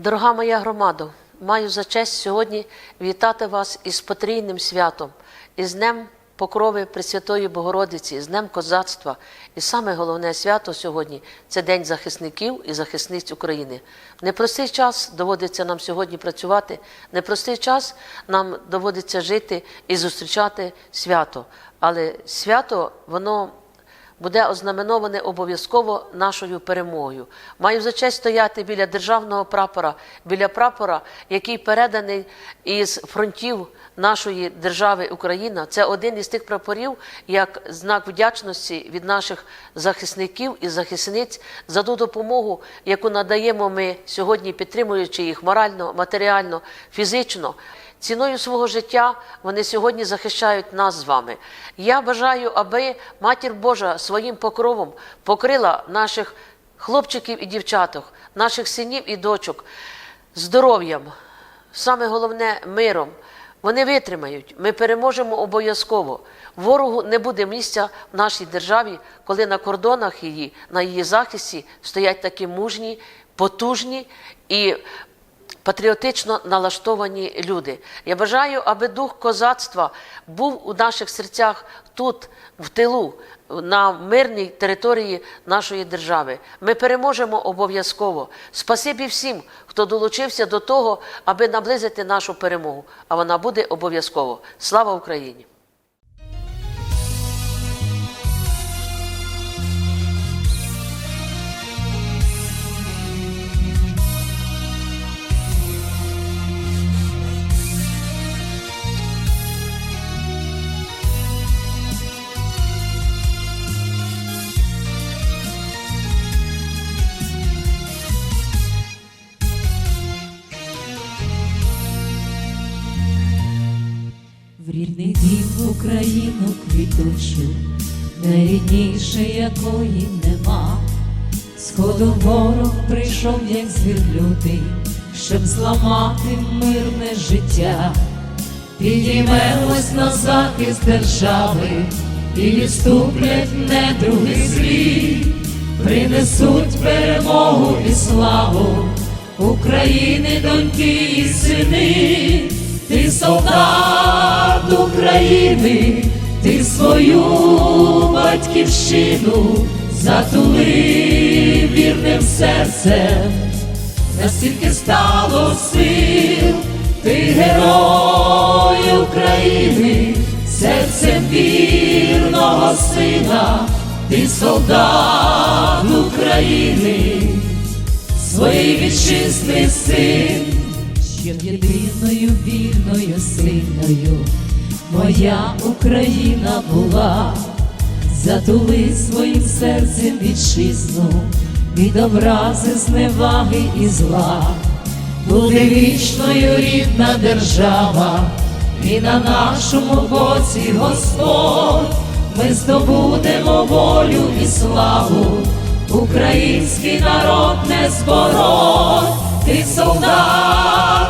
Дорога моя громадо, маю за честь сьогодні вітати вас із потрійним святом, із Днем Покрови Пресвятої Богородиці, з Днем Козацтва. І саме головне свято сьогодні це День захисників і захисниць України. В непростий час доводиться нам сьогодні працювати, в непростий час нам доводиться жити і зустрічати свято. Але свято, воно буде ознаменоване обов'язково нашою перемогою. Маю за честь стояти біля державного прапора, біля прапора, який переданий із фронтів нашої держави Україна. Це один із тих прапорів, як знак вдячності від наших захисників і захисниць за ту допомогу, яку надаємо ми сьогодні, підтримуючи їх морально, матеріально, фізично. Ціною свого життя вони сьогодні захищають нас з вами. Я бажаю, аби матір Божа своїм покровом покрила наших хлопчиків і дівчаток, наших синів і дочок здоров'ям, саме головне миром. Вони витримають, ми переможемо обов'язково. Ворогу не буде місця в нашій державі, коли на кордонах її, на її захисті стоять такі мужні, потужні і патріотично налаштовані люди. Я бажаю, аби дух козацтва був у наших серцях тут, в тилу, на мирній території нашої держави. Ми переможемо обов'язково. Спасибі всім, хто долучився до того, аби наблизити нашу перемогу. А вона буде обов'язково. Слава Україні! В рідний дім Україну квітучу, найрідніше якої нема. Сходу ворог прийшов, як звір лютий, щоб зламати мирне життя. Підіймемось на захист держави і відступлять недруги злі, принесуть перемогу і славу України, доньки і сини. Ти солдат України, ти свою батьківщину затулив вірним серцем, настільки стало сил, ти герой України, серцем вірного сина, ти солдат України, своєї вітчизни син щоб єдиною вільною сильною. Моя Україна була, затули своїм серцем вітчизну. Від образи, зневаги і зла, буде вічною рідна держава, і на нашому боці Господь. Ми здобудемо волю і славу, український народ не збороть. Ти солдат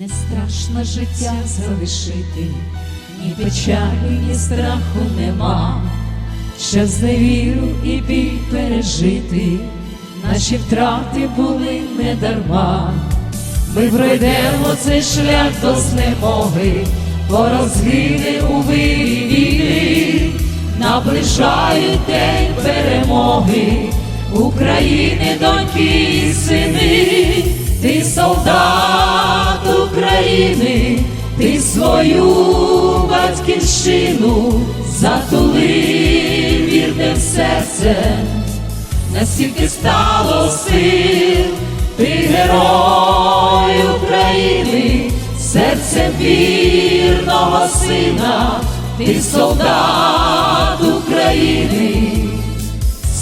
Не страшно життя залишити, ні печалі, ні страху нема, що зневіру і біль пережити, наші втрати були не дарма. Ми пройдемо цей шлях до знемоги, по розгини у вирі війни, наближають день перемоги. України, доньки і сини, ти солдат України, ти свою батьківщину затулив вірним серцем, настільки стало сил, ти герой України, серцем вірного сина, ти солдат України,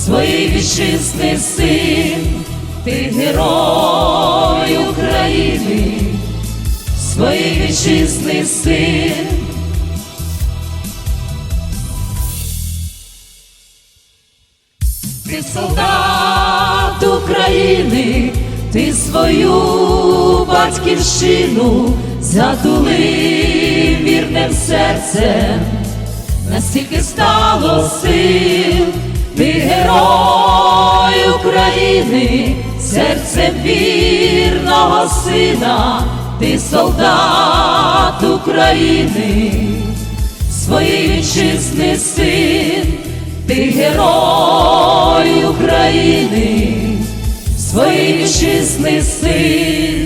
своєї вітчизни син, ти герой України, своєї вітчизни син. Ти солдат України, ти свою батьківщину затулив вірним серцем, настільки стало сил, ти герой України, серцем вірного сина, ти солдат України, своєї вітчизни син. Ти герой України, своєї вітчизни син.